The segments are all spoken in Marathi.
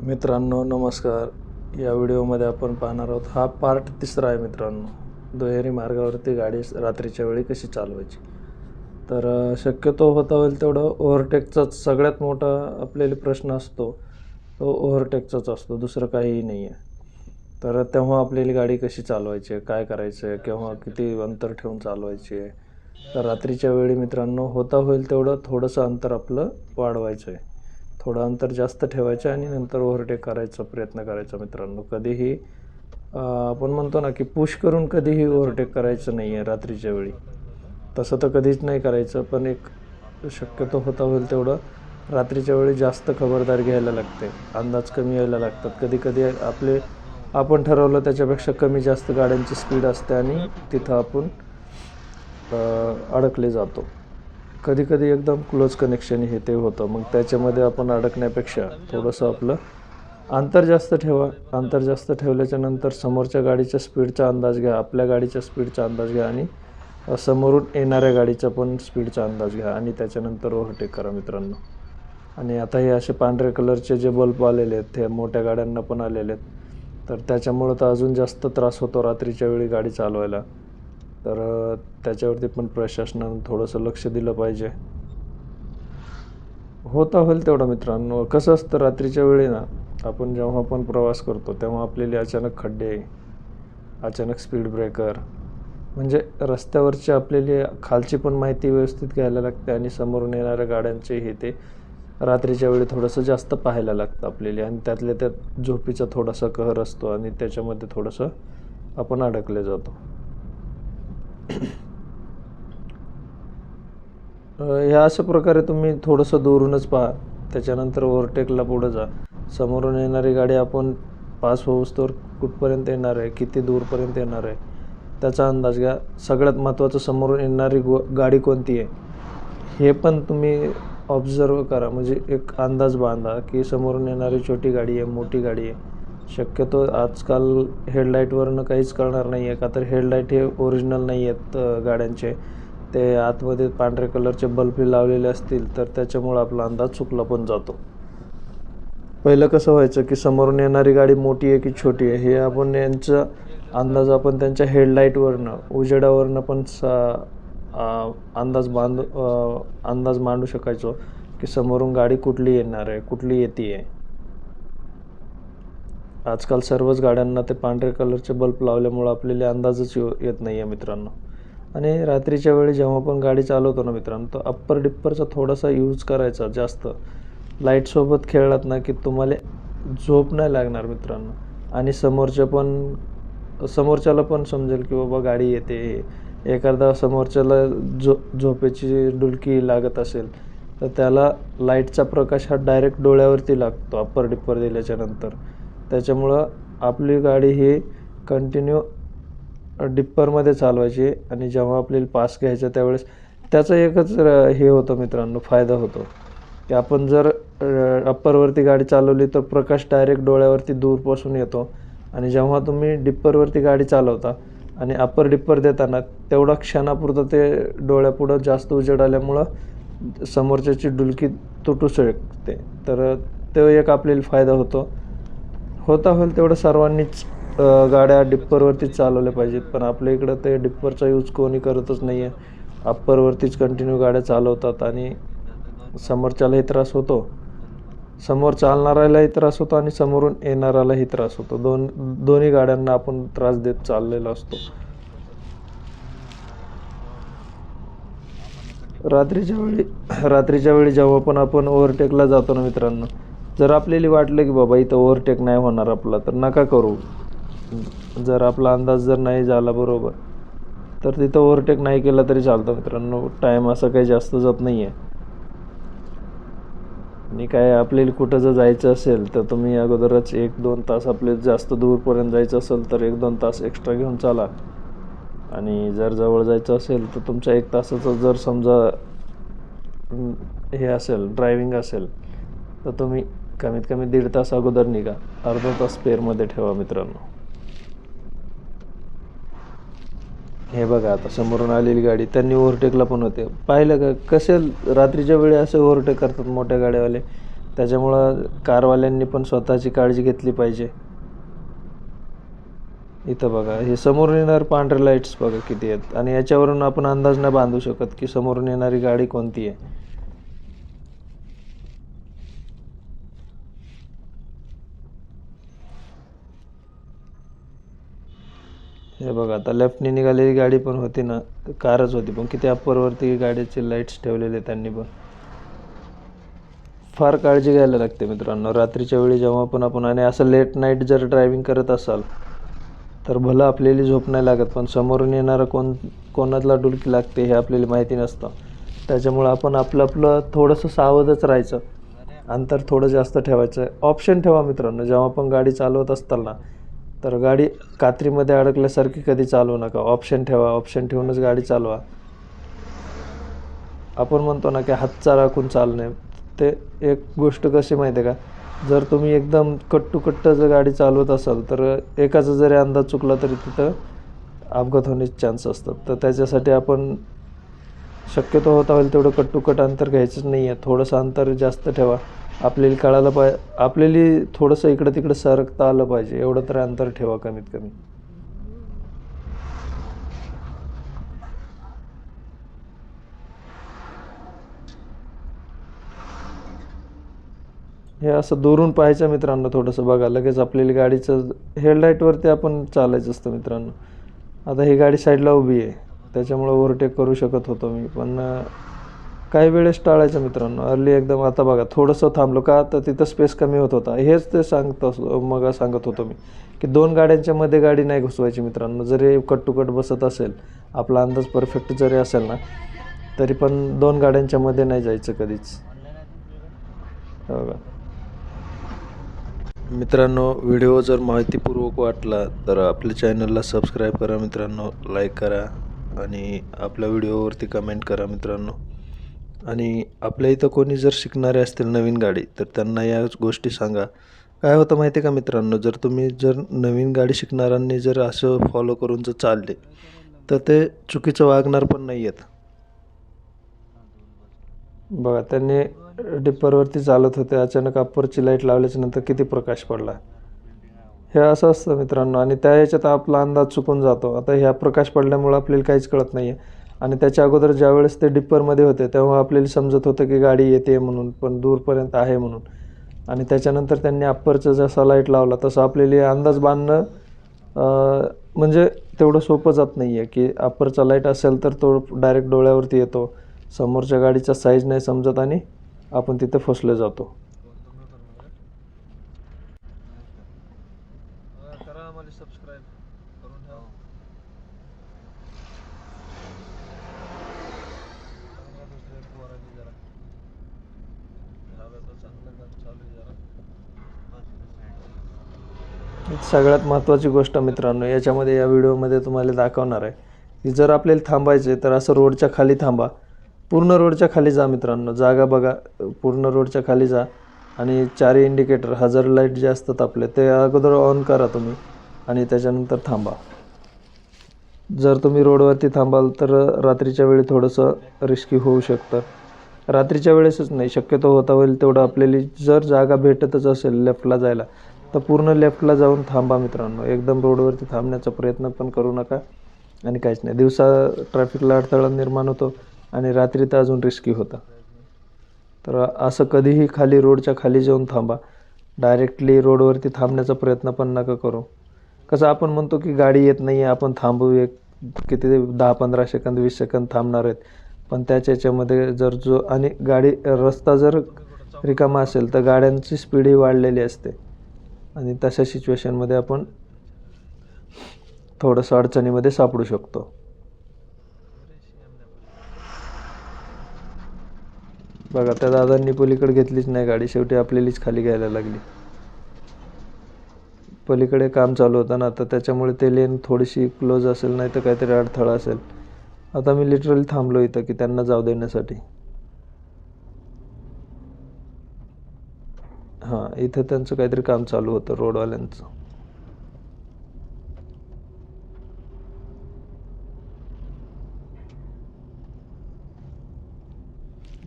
मित्रांनो नमस्कार. या व्हिडिओमध्ये आपण पाहणार आहोत हा पार्ट तिसरा आहे मित्रांनो. दुहेरी मार्गावरती गाडी रात्रीच्या वेळी कशी चालवायची? तर शक्यतो होता होईल तेवढं ओव्हरटेकचाच सगळ्यात मोठा आपल्याला प्रश्न असतो तो ओव्हरटेकचाच असतो दुसरं काहीही नाही आहे तर तेव्हा आपल्याला गाडी कशी चालवायची आहे काय करायचं आहे केव्हा किती अंतर ठेवून चालवायची? आहे तर रात्रीच्या वेळी मित्रांनो होता होईल तेवढं थोडंसं अंतर आपलं वाढवायचं आहे थोडं अंतर जास्त ठेवायचं आणि नंतर ओव्हरटेक करायचा प्रयत्न करायचा मित्रांनो. कधीही आपण म्हणतो ना की पुश करून कधीही ओव्हरटेक करायचं नाही आहे रात्रीच्या वेळी. तसं तर कधीच नाही करायचं पण एक शक्यतो होता होईल तेवढं. रात्रीच्या वेळी जास्त खबरदारी घ्यायला लागते. अंदाज कमी यायला लागतात. कधी कधी आपले आपण ठरवलं त्याच्यापेक्षा कमी जास्त गाड्यांची स्पीड असते आणि तिथं आपण अडकले जातो. कधी कधी एकदम क्लोज कनेक्शन हे ते होतं. मग त्याच्यामध्ये आपण अडकण्यापेक्षा थोडंसं आपलं अंतर जास्त ठेवा. अंतर जास्त ठेवल्याच्या नंतर समोरच्या गाडीच्या स्पीडचा अंदाज घ्या आपल्या गाडीच्या स्पीडचा अंदाज घ्या आणि समोरून येणाऱ्या गाडीचा पण स्पीडचा अंदाज घ्या आणि त्याच्यानंतर ओव्हरटेक करा मित्रांनो. आणि आता हे असे पांढऱ्या कलरचे जे बल्ब आलेले आहेत ते मोठ्या गाड्यांना पण आलेले आहेत. तर त्याच्यामुळं तर अजून जास्त त्रास होतो रात्रीच्या वेळी गाडी चालवायला. तर त्याच्यावरती पण प्रशासनानं थोडंसं लक्ष दिलं पाहिजे. होता होईल तेवढं मित्रांनो. कसं असतं रात्रीच्या वेळी ना आपण जेव्हा पण प्रवास करतो तेव्हा आपल्याला अचानक खड्डे अचानक स्पीड ब्रेकर म्हणजे रस्त्यावरची आपल्याला खालची पण माहिती व्यवस्थित घ्यायला लागते आणि समोरून येणाऱ्या गाड्यांचे हे ते रात्रीच्या वेळी थोडंसं जास्त पाहायला लागतं आपल्याला. आणि त्यातल्या त्यात झोपीचा थोडासा कहर असतो आणि त्याच्यामध्ये थोडंसं आपण अडकले जातो. ह्या अशा प्रकारे तुम्ही थोडंसं दुरूनच पहा. त्याच्यानंतर ओव्हरटेकला पुढं जा. समोरून येणारी गाडी आपण पास होऊस तर कुठपर्यंत येणार आहे किती दूरपर्यंत येणार आहे त्याचा अंदाज घ्या. सगळ्यात महत्त्वाचं समोरून येणारी गो गाडी कोणती आहे हे पण तुम्ही ऑब्झर्व करा. म्हणजे एक अंदाज बांधा की समोरून येणारी छोटी गाडी आहे मोठी गाडी आहे. शक्यतो आजकाल हेडलाईटवरनं काहीच कळणार नाही आहे का तर हेडलाईट हे ओरिजिनल नाही आहेत गाड्यांचे. ते आतमध्ये पांढऱ्या कलरचे बल्बही लावलेले असतील तर त्याच्यामुळं आपला अंदाज चुकला पण जातो. पहिलं कसं व्हायचं की समोरून येणारी गाडी मोठी आहे की छोटी आहे हे आपण यांचा अंदाज आपण त्यांच्या हेडलाईटवरनं उजेडावरनं पण सा अंदाज बांध अंदाज मांडू शकायचो की समोरून गाडी कुठली येणार आहे कुठली येते आहे आजकाल सर्वच गाड्यांना ते पांढऱ्या कलरचे बल्ब लावल्यामुळं आपल्याला अंदाजच येऊ- येत नाही आहे मित्रांनो. आणि रात्रीच्या वेळी जेव्हा पण गाडी चालवतो ना मित्रांनो तो अप्पर डिप्परचा थोडासा यूज करायचा जास्त. लाईटसोबत खेळलात ना की तुम्हाला झोप नाही लागणार मित्रांनो. आणि समोरच्या पण समोरच्याला पण समजेल की बाबा गाडी येते. एखादा समोरच्याला झो झोपेची डुलकी लागत असेल तर त्याला लाईटचा प्रकाश हा डायरेक्ट डोळ्यावरती लागतो अप्पर डिप्पर दिल्याच्यानंतर. त्याच्यामुळं आपली गाडी ही कंटिन्यू डिप्परमध्ये चालवायची आणि जेव्हा आपल्याला पास घ्यायचा त्यावेळेस त्याचा एकच हे होतं मित्रांनो फायदा होतो. की आपण जर अप्परवरती गाडी चालवली तर प्रकाश डायरेक्ट डोळ्यावरती दूरपासून येतो. आणि जेव्हा तुम्ही डिप्परवरती गाडी चालवता आणि अप्पर डिप्पर देताना तेवढा क्षणापुरतं ते डोळ्यापुढं जास्त उजेड आल्यामुळं समोरच्याची डुलकी तुटू शकते. तर तो एक आपल्याला फायदा होतो. होता होईल तेवढं सर्वांनीच गाड्या डिप्परवरतीच चालवल्या पाहिजेत. पण आपल्या इकडं ते डिप्परचा यूज कोणी करतच नाही आहे अप्परवरतीच कंटिन्यू गाड्या चालवतात आणि समोरच्यालाही त्रास होतो. समोर चालणाऱ्यालाही त्रास होतो आणि समोरून येणाऱ्यालाही त्रास होतो. दोन दोन्ही गाड्यांना आपण त्रास देत चाललेलो असतो. रात्रीच्या वेळी रात्रीच्या वेळी जेव्हा पण आपण ओव्हरटेकला जातो ना मित्रांनो जर आपल्याला वाटलं की बाबा इथं ओव्हरटेक नाही होणार आपला तर नका करू. जर आपला अंदाज जर नाही झाला बरोबर तर तिथं ओव्हरटेक नाही केला तरी चालतं मित्रांनो. टाईम असा काही जास्त जात नाही आहे आणि काय आपल्याला कुठं जर जायचं असेल तर तुम्ही अगोदरच एक दोन तास आपले जास्त दूरपर्यंत जायचं असेल तर एक दोन तास एक्स्ट्रा घेऊन चाला. आणि जर जवळ जायचं असेल तर तुमच्या एक तासाचं जर समजा हे असेल ड्रायव्हिंग असेल तर तुम्ही कमीत कमी दीड तास अगोदर निघा. अर्धा तास स्पेअरमध्ये ठेवा मित्रांनो. हे बघा आता समोरून आलेली गाडी त्यांनी ओव्हरटेकला पण होते. पाहिलं का कसे रात्रीच्या वेळी असे ओव्हरटेक करतात मोठ्या गाड्यावाले? त्याच्यामुळं कारवाल्यांनी पण स्वतःची काळजी घेतली पाहिजे. इथं बघा हे समोरून येणार पांढरे लाईट्स बघा किती आहेत. आणि याच्यावरून आपण अंदाज नाही बांधू शकत की समोरून येणारी गाडी कोणती आहे. हे बघा आता लेफ्टने निघालेली गाडी पण होती ना कारच होती पण किती अप्परवरती गाडीचे लाईट्स ठेवलेले त्यांनी पण. फार काळजी घ्यायला लागते मित्रांनो रात्रीच्या वेळी जेव्हा पण आपण आणि असं लेट नाईट जर ड्रायव्हिंग करत असाल तर भलं आपल्याला झोप नाही लागत पण समोरून येणारं कोण कोणाला डुलकी लागते हे आपल्याला माहिती नसतं. त्याच्यामुळं आपण आपलं आपलं थोडंसं सावधच राहायचं. अंतर थोडं जास्त ठेवायचं. ऑप्शन ठेवा मित्रांनो जेव्हा पण गाडी चालवत असताना तर गाडी कात्रीमध्ये अडकल्यासारखी कधी चालवू नका. ऑप्शन ठेवा ऑप्शन ठेवूनच गाडी चालवा. आपण म्हणतो ना की हातचा राखून चालणे. ते एक गोष्ट कशी माहिती आहे का? जर तुम्ही एकदम कट टू कट्ट जर गाडी चालवत असाल तर एकाचा जरी अंदाज चुकला तरी तिथं अपघात होण्याचे चान्स असतात. तर त्याच्यासाठी आपण शक्यतो होता होईल तेवढं कट टू कट अंतर घ्यायचंच नाही आहे थोडंसं अंतर जास्त ठेवा. आपल्याला कळायला पाहिजे आपल्याला थोडंसं इकडं तिकडं सरकता आलं पाहिजे. एवढं तर अंतर ठेवा कमीत कमी. हे असं दुरून पाहायचं मित्रांनो थोडंसं बघा. लगेच आपल्याला गाडीचं हेडलाईटवरती आपण चालायचं असतं मित्रांनो. आता ही गाडी साईडला उभी आहे. त्याच्यामुळं ओव्हरटेक करू शकत होतो मी. पण काही वेळेस टाळायचं मित्रांनो. अर्ली एकदम आता बघा थोडंसं थांबलो का तर तिथं स्पेस कमी होत होता. हेच ते सांगतो मग सांगत होतो मी की दोन गाड्यांच्या मध्ये गाडी नाही घुसवायची मित्रांनो. जरी कट टू कट बसत असेल आपला अंदाज परफेक्ट जरी असेल ना तरी पण दोन गाड्यांच्या मध्ये नाही जायचं कधीच. बघा. मित्रांनो व्हिडिओ जर माहितीपूर्वक वाटला तर आपल्या चॅनलला सबस्क्राईब करा मित्रांनो लाईक करा आणि आपल्या व्हिडिओवरती कमेंट करा मित्रांनो. आणि आपल्या इथं कोणी जर शिकणारे असतील नवीन गाडी तर त्यांना या गोष्टी सांगा. काय होतं माहिती आहे का मित्रांनो? जर तुम्ही जर नवीन गाडी शिकणाऱ्यांनी जर असं फॉलो करून जर चालले तर ते चुकीचं वागणार पण नाही आहेत बघा त्यांनी डिप्परवरती चालत होते अचानक अप्परची लाइट लावल्याच्या नंतर किती प्रकाश पडला? हे असं असतं मित्रांनो. आणि त्या याच्यात आपला अंदाज चुकून जातो. आता ह्या प्रकाश पडल्यामुळं आपल्याला काहीच कळत नाही आहे आणि त्याच्या अगोदर ज्यावेळेस ते डिप्परमध्ये होते तेव्हा आपल्याला समजत होतं की गाडी येते म्हणून पण दूरपर्यंत आहे म्हणून. आणि त्याच्यानंतर त्यांनी अप्परचा जसा लाइट लावला तसं आपल्याला अंदाज बांधणं म्हणजे तेवढं सोपं जात नाही आहे की अप्परचा लाइट असेल तर तो डायरेक्ट डोळ्यावरती येतो. समोरच्या गाडीचा साईज नाही समजत आणि आपण तिथे फसलो जातो करा आम्हाला सबस्क्राईब करून ठेवा सगळ्यात महत्त्वाची गोष्ट मित्रांनो याच्यामध्ये या व्हिडिओमध्ये तुम्हाला दाखवणार आहे की जर आपल्याला थांबायचे तर असं रोडच्या खाली थांबा. पूर्ण रोडच्या खाली जा मित्रांनो. जागा बघा पूर्ण रोडच्या खाली जा आणि चारी इंडिकेटर हजर लाइट जे असतात आपले ते अगोदर ऑन करा तुम्ही आणि त्याच्यानंतर थांबा. जर तुम्ही रोडवरती थांबाल तर रात्रीच्या वेळी थोडंसं रिस्की होऊ शकतं. रात्रीच्या वेळेसच नाही शक्यतो होता होईल तेवढं आपल्याला जर जागा भेटतच असेल लेफ्टला जायला तर पूर्ण लेफ्टला जाऊन थांबा मित्रांनो. एकदम रोडवरती थांबण्याचा प्रयत्न पण करू नका. आणि काहीच नाही. दिवसा ट्रॅफिकला अडथळा निर्माण होतो आणि रात्री तर अजून रिस्की होता. तर असं कधीही खाली रोडच्या खाली जाऊन थांबा. डायरेक्टली रोडवरती थांबण्याचा प्रयत्न पण नका करू. कसं आपण म्हणतो की गाडी येत नाही आहे आपण थांबू एक किती दहा पंधरा सेकंद वीस सेकंद थांबणार आहेत. पण त्याच्या याच्यामध्ये जर जो आणि गाडी रस्ता जर रिकामा असेल तर गाड्यांची स्पीडही वाढलेली असते. आणि तशा सिच्युएशनमध्ये आपण थोडंसं अडचणीमध्ये सापडू शकतो. बघा त्या दादांनी पलीकडे घेतलीच नाही गाडी. शेवटी आपल्यालीच खाली घ्यायला लागली. पलीकडे काम चालू होतं ना तर त्याच्यामुळे ते लेन थोडीशी क्लोज असेल नाही तर काहीतरी अडथळा असेल. आता मी लिटरली थांबलो इथं की त्यांना जाऊ देण्यासाठी. हां इथं त्यांचं काहीतरी काम चालू होतं रोडवाल्यांचं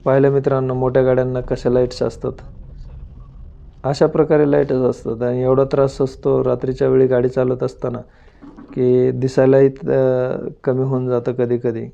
पाहिलं मित्रांनो मोठ्या गाड्यांना कशा लाईट्स असतात? अशा प्रकारे लाईटच असतात आणि एवढा त्रास असतो रात्रीच्या वेळी गाडी चालवत असताना की दिसायलाही कमी होऊन जातं कधी कधी